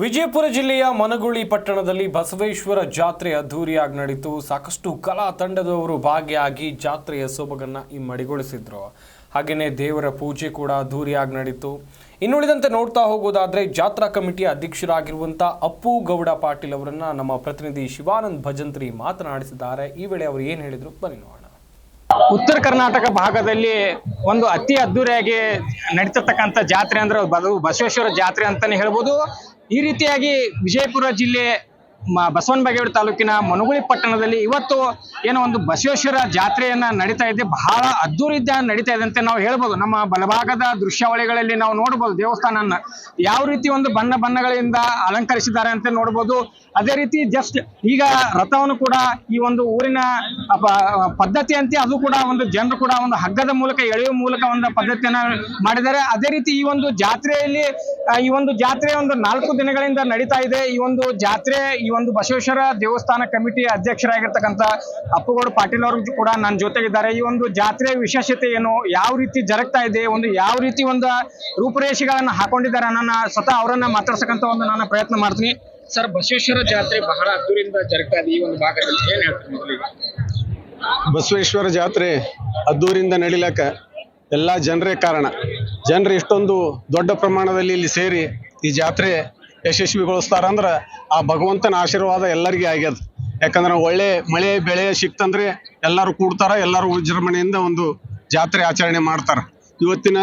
ವಿಜಯಪುರ ಜಿಲ್ಲೆಯ ಮನಗುಳಿ ಪಟ್ಟಣದಲ್ಲಿ ಬಸವೇಶ್ವರ ಜಾತ್ರೆ ಅದ್ಧೂರಿಯಾಗಿ ನಡೀತು. ಸಾಕಷ್ಟು ಕಲಾ ತಂಡದವರು ಭಾಗಿಯಾಗಿ ಜಾತ್ರೆಯ ಸೊಬಗನ್ನ ಇಮ್ಮಡಿಗೊಳಿಸಿದ್ರು ಹಾಗೆಯೇ ದೇವರ ಪೂಜೆ ಕೂಡ ಅದ್ಧೂರಿಯಾಗಿ ನಡೀತು. ಇನ್ನುಳಿದಂತೆ ನೋಡ್ತಾ ಹೋಗೋದಾದ್ರೆ ಜಾತ್ರಾ ಕಮಿಟಿಯ ಅಧ್ಯಕ್ಷರಾಗಿರುವಂಥ ಅಪ್ಪು ಗೌಡ ಪಾಟೀಲ್ ಅವರನ್ನ ನಮ್ಮ ಪ್ರತಿನಿಧಿ ಶಿವಾನಂದ್ ಭಜಂತ್ರಿ ಮಾತನಾಡಿಸಿದ್ದಾರೆ. ಈ ವೇಳೆ ಅವರು ಏನು ಹೇಳಿದ್ರು? ಬನ್ನಿ ನೋಡೋಣ. ಉತ್ತರ ಕರ್ನಾಟಕ ಭಾಗದಲ್ಲಿ ಒಂದು ಅತಿ ಅದ್ದೂರಿಯಾಗಿ ನಡೀತಿರ್ತಕ್ಕಂಥ ಜಾತ್ರೆ ಅಂದ್ರೆ ಬಸವೇಶ್ವರ ಜಾತ್ರೆ ಅಂತಾನೆ ಹೇಳ್ಬೋದು. ಈ ರೀತಿಯಾಗಿ ವಿಜಯಪುರ ಜಿಲ್ಲೆ ಬಸವನ ಬಾಗೇವಾಡಿ ತಾಲೂಕಿನ ಮನುಗುಳಿ ಪಟ್ಟಣದಲ್ಲಿ ಇವತ್ತು ಏನೋ ಒಂದು ಬಸವೇಶ್ವರ ಜಾತ್ರೆಯನ್ನ ನಡೀತಾ ಇದೆ. ಬಹಳ ಅದ್ದೂರಿಯಿಂದ ನಡೀತಾ ಇದೆ ಅಂತ ನಾವು ಹೇಳ್ಬೋದು. ನಮ್ಮ ಬಲಭಾಗದ ದೃಶ್ಯಾವಳಿಗಳಲ್ಲಿ ನಾವು ನೋಡ್ಬೋದು ದೇವಸ್ಥಾನನ ಯಾವ ರೀತಿ ಒಂದು ಬಣ್ಣ ಬಣ್ಣಗಳಿಂದ ಅಲಂಕರಿಸಿದ್ದಾರೆ ಅಂತ ನೋಡ್ಬೋದು. ಅದೇ ರೀತಿ ಜಸ್ಟ್ ಈಗ ರಥವನ್ನು ಕೂಡ ಈ ಒಂದು ಊರಿನ ಪದ್ಧತಿ ಅಂತೆ ಅದು ಕೂಡ ಒಂದು ಜನರು ಕೂಡ ಒಂದು ಹಗ್ಗದ ಮೂಲಕ ಎಳೆಯುವ ಮೂಲಕ ಒಂದು ಪದ್ಧತಿಯನ್ನ ಮಾಡಿದ್ದಾರೆ. ಅದೇ ರೀತಿ ಈ ಒಂದು ಜಾತ್ರೆಯಲ್ಲಿ ಈ ಒಂದು ಜಾತ್ರೆ ಒಂದು ನಾಲ್ಕು ದಿನಗಳಿಂದ ನಡೀತಾ ಇದೆ. ಈ ಒಂದು ಜಾತ್ರೆ, ಈ ಒಂದು ಬಸವೇಶ್ವರ ದೇವಸ್ಥಾನ ಕಮಿಟಿ ಅಧ್ಯಕ್ಷರಾಗಿರ್ತಕ್ಕಂಥ ಅಪ್ಪುಗೌಡ ಪಾಟೀಲ್ ಅವರು ಕೂಡ ನನ್ನ ಜೊತೆಗಿದ್ದಾರೆ. ಈ ಒಂದು ಜಾತ್ರೆಯ ವಿಶೇಷತೆ ಏನು ಯಾವ ರೀತಿ ಜರುಗ್ತಾ ಇದೆ ಒಂದು ಯಾವ ರೀತಿ ಒಂದು ರೂಪುರೇಷೆಗಳನ್ನ ಹಾಕೊಂಡಿದ್ದಾರೆ ನನ್ನ ಸ್ವತಃ ಅವರನ್ನ ಮಾತಾಡ್ಸಕ್ಕಂತ ಒಂದು ನಾನು ಪ್ರಯತ್ನ ಮಾಡ್ತೀನಿ. ಸರ್ ಬಸವೇಶ್ವರ ಜಾತ್ರೆ ಬಹಳ ಅದ್ದೂರಿಂದ ಜರುಗ್ತಾ ಇದೆ. ಈ ಒಂದು ಭಾಗದಲ್ಲಿ ಏನ್ ಹೇಳ್ತೀನಿ ಬಸವೇಶ್ವರ ಜಾತ್ರೆ ಅದ್ದೂರಿಂದ ನಡಿಲಕ್ಕ ಎಲ್ಲಾ ಜನರೇ ಕಾರಣ. ಜನರು ಇಷ್ಟೊಂದು ದೊಡ್ಡ ಪ್ರಮಾಣದಲ್ಲಿ ಇಲ್ಲಿ ಸೇರಿ ಈ ಜಾತ್ರೆ ಯಶಸ್ವಿಗೊಳಿಸ್ತಾರ ಅಂದ್ರ ಆ ಭಗವಂತನ ಆಶೀರ್ವಾದ ಎಲ್ಲರಿಗೂ ಆಗ್ಯದ. ಯಾಕಂದ್ರೆ ಒಳ್ಳೆ ಮಳೆ, ಬೆಳೆ ಸಿಕ್ತಂದ್ರೆ ಎಲ್ಲರೂ ಕೂಡ್ತಾರ, ಎಲ್ಲರೂ ವಿಜೃಂಭಣೆಯಿಂದ ಒಂದು ಜಾತ್ರೆ ಆಚರಣೆ ಮಾಡ್ತಾರ. ಇವತ್ತಿನ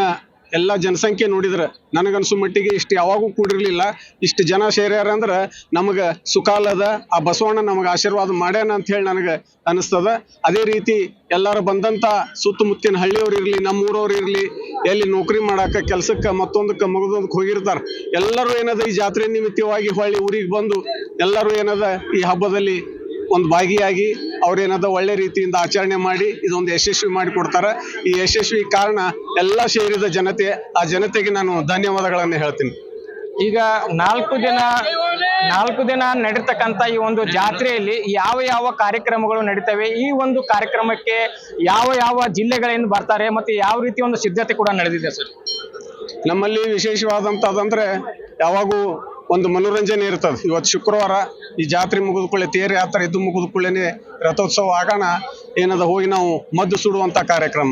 ಎಲ್ಲ ಜನಸಂಖ್ಯೆ ನೋಡಿದ್ರೆ ನನಗನ್ಸು ಮಟ್ಟಿಗೆ ಇಷ್ಟು ಯಾವಾಗೂ ಕೂಡಿರ್ಲಿಲ್ಲ. ಇಷ್ಟು ಜನ ಸೇರ್ಯಾರ ಅಂದ್ರೆ ನಮಗೆ ಸುಖಾಲದ ಆ ಬಸವಣ್ಣ ನಮಗೆ ಆಶೀರ್ವಾದ ಮಾಡ್ಯಾನ ಅಂತ ಹೇಳಿ ನನಗೆ ಅನಿಸ್ತದ. ಅದೇ ರೀತಿ ಎಲ್ಲರೂ ಬಂದಂತ ಸುತ್ತಮುತ್ತಿನ ಹಳ್ಳಿಯವ್ರು ಇರ್ಲಿ, ನಮ್ಮೂರವ್ರು ಇರಲಿ, ಎಲ್ಲಿ ನೌಕರಿ ಮಾಡಾಕ, ಕೆಲ್ಸಕ್ಕೆ ಮತ್ತೊಂದಕ್ಕೆ ಮಗದೊಂದಕ್ಕೆ ಹೋಗಿರ್ತಾರೆ. ಎಲ್ಲರೂ ಏನದ ಈ ಜಾತ್ರೆ ನಿಮಿತ್ತವಾಗಿ ಹೊಳ್ಳಿ ಊರಿಗೆ ಬಂದು ಎಲ್ಲರೂ ಏನದ ಈ ಹಬ್ಬದಲ್ಲಿ ಒಂದು ಭಾಗಿಯಾಗಿ ಅವ್ರೇನದ ಒಳ್ಳೆ ರೀತಿಯಿಂದ ಆಚರಣೆ ಮಾಡಿ ಇದೊಂದು ಯಶಸ್ವಿ ಮಾಡಿ ಕೊಡ್ತಾರ ಈ ಯಶಸ್ವಿ ಕಾರಣ ಎಲ್ಲ ಸೇರಿದ ಜನತೆ ಆ ಜನತೆಗೆ ನಾನು ಧನ್ಯವಾದಗಳನ್ನು ಹೇಳ್ತೀನಿ. ಈಗ ನಾಲ್ಕು ದಿನ ನಾಲ್ಕು ದಿನ ನಡೀತಕ್ಕಂಥ ಈ ಒಂದು ಜಾತ್ರೆಯಲ್ಲಿ ಯಾವ ಯಾವ ಕಾರ್ಯಕ್ರಮಗಳು ನಡೀತವೆ ಈ ಒಂದು ಕಾರ್ಯಕ್ರಮಕ್ಕೆ ಯಾವ ಯಾವ ಜಿಲ್ಲೆಗಳಿಂದ ಬರ್ತಾರೆ ಮತ್ತೆ ಯಾವ ರೀತಿ ಒಂದು ಸಿದ್ಧತೆ ಕೂಡ ನಡೆದಿದೆ ಸರ್? ನಮ್ಮಲ್ಲಿ ವಿಶೇಷವಾದಂಥದ್ದಂದ್ರೆ ಯಾವಾಗೂ ಒಂದು ಮನೋರಂಜನೆ ಇರ್ತದೆ. ಇವತ್ತು ಶುಕ್ರವಾರ ಈ ಜಾತ್ರೆ ಮುಗಿದ ಕೂಡಲೇ ತೇರು ಯಾತ್ರೆ ಇದ್ದು ಮುಗಿದ ಕೂಡಲೇ ರಥೋತ್ಸವ ಆಗೋಣ. ಏನದ ಹೋಗಿ ನಾವು ಮದ್ದು ಸುಡುವಂತ ಕಾರ್ಯಕ್ರಮ.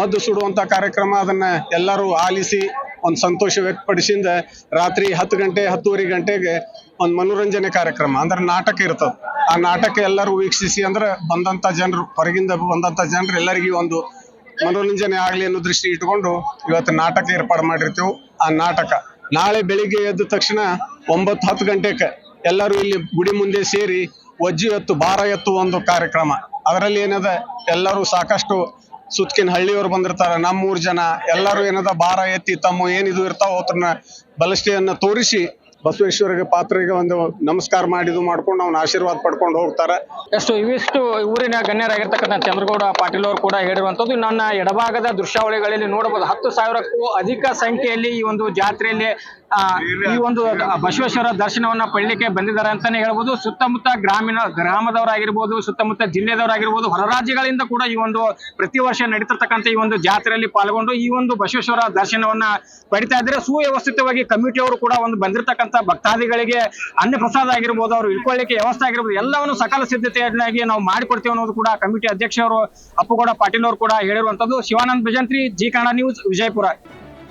ಮದ್ದು ಸುಡುವಂತ ಕಾರ್ಯಕ್ರಮ ಅದನ್ನ ಎಲ್ಲರೂ ಆಲಿಸಿ ಒಂದು ಸಂತೋಷ ವ್ಯಕ್ತಪಡಿಸಿಂದ ರಾತ್ರಿ ಹತ್ತು ಗಂಟೆ, ಹತ್ತುವರೆ ಗಂಟೆಗೆ ಒಂದು ಮನೋರಂಜನೆ ಕಾರ್ಯಕ್ರಮ. ಅಂದ್ರೆ ನಾಟಕ ಇರ್ತದೆ. ಆ ನಾಟಕ ಎಲ್ಲರೂ ವೀಕ್ಷಿಸಿ ಅಂದ್ರೆ ಬಂದಂತ ಜನರು, ಹೊರಗಿಂದ ಬಂದಂತ ಜನರು ಎಲ್ಲರಿಗೂ ಒಂದು ಮನೋರಂಜನೆ ಆಗಲಿ ಅನ್ನೋ ದೃಷ್ಟಿ ಇಟ್ಕೊಂಡು ಇವತ್ತು ನಾಟಕ ಏರ್ಪಾಡು ಮಾಡಿರ್ತೇವೆ. ಆ ನಾಟಕ ನಾಳೆ ಬೆಳಿಗ್ಗೆ ಎದ್ದ ತಕ್ಷಣ ಒಂಬತ್ತು ಹತ್ತು ಗಂಟೆಗೆ ಎಲ್ಲರೂ ಇಲ್ಲಿ ಗುಡಿ ಮುಂದೆ ಸೇರಿ ವಜ್ಜಿ ಎತ್ತು, ಭಾರ ಎತ್ತು ಒಂದು ಕಾರ್ಯಕ್ರಮ. ಅದರಲ್ಲಿ ಏನದ, ಎಲ್ಲರೂ ಸಾಕಷ್ಟು ಸುತ್ತಕಿನ ಹಳ್ಳಿಯವರು ಬಂದಿರ್ತಾರ, ನಮ್ಮೂರ್ ಜನ. ಎಲ್ಲರೂ ಏನದ, ಭಾರ ಎತ್ತಿ ತಮ್ಮ ಏನಿದು ಇರ್ತಾವ ಅವ್ರನ್ನ ಬಲಿಷ್ಠೆಯನ್ನ ತೋರಿಸಿ ಬಸವೇಶ್ವರಿಗೆ ಪಾತ್ರಿಗೆ ಒಂದು ನಮಸ್ಕಾರ ಮಾಡಿದು ಮಾಡ್ಕೊಂಡು ಅವ್ನ ಆಶೀರ್ವಾದ ಪಡ್ಕೊಂಡು ಹೋಗ್ತಾರೆ. ಎಷ್ಟು ಇವಿಷ್ಟು ಊರಿನ ಗಣ್ಯರಾಗಿರ್ತಕ್ಕಂಥ ಚಂದ್ರಗೌಡ ಪಾಟೀಲ್ ಅವರು ಕೂಡ ಹೇಳಿರುವಂತದ್ದು ನನ್ನ ಎಡಭಾಗದ ದೃಶ್ಯಾವಳಿಗಳಲ್ಲಿ ನೋಡಬಹುದು, ಹತ್ತು ಸಾವಿರಕ್ಕೂ ಅಧಿಕ ಸಂಖ್ಯೆಯಲ್ಲಿ ಈ ಒಂದು ಜಾತ್ರೆಯಲ್ಲಿ ಈ ಒಂದು ಬಸವೇಶ್ವರ ದರ್ಶನವನ್ನ ಪಡಲಿಕ್ಕೆ ಬಂದಿದ್ದಾರೆ ಅಂತಾನೆ ಹೇಳ್ಬೋದು. ಸುತ್ತಮುತ್ತ ಗ್ರಾಮೀಣ ಗ್ರಾಮದವರಾಗಿರ್ಬೋದು ಸುತ್ತಮುತ್ತ ಜಿಲ್ಲೆದವರಾಗಿರ್ಬೋದು ಹೊರ ರಾಜ್ಯಗಳಿಂದ ಕೂಡ ಈ ಒಂದು ಪ್ರತಿ ವರ್ಷ ನಡೀತಿರ್ತಕ್ಕಂಥ ಈ ಒಂದು ಜಾತ್ರೆಯಲ್ಲಿ ಪಾಲ್ಗೊಂಡು ಈ ಒಂದು ಬಸವೇಶ್ವರ ದರ್ಶನವನ್ನ ಪಡಿತಾ ಇದ್ರೆ ಸುವ್ಯವಸ್ಥಿತವಾಗಿ ಕಮಿಟಿಯವರು ಕೂಡ ಒಂದು ಬಂದಿರತಕ್ಕಂತ ಭಕ್ತಾದಿಗಳಿಗೆ ಅನ್ನ ಪ್ರಸಾದ ಆಗಿರ್ಬೋದು ಅವ್ರು ಇಳ್ಕೊಳ್ಳಿಕ್ಕೆ ವ್ಯವಸ್ಥೆ ಆಗಿರ್ಬೋದು ಎಲ್ಲವನ್ನು ಸಕಲ ಸಿದ್ಧತೆಯನ್ನಾಗಿ ನಾವು ಮಾಡಿಕೊಡ್ತೀವಿ ಅನ್ನೋದು ಕೂಡ ಕಮಿಟಿ ಅಧ್ಯಕ್ಷರು ಅಪ್ಪುಗೌಡ ಪಾಟೀಲ್ ಅವರು ಕೂಡ ಹೇಳಿರುವಂತದ್ದು Shivanand Bhajantri Zee Kannada news Vijayapura.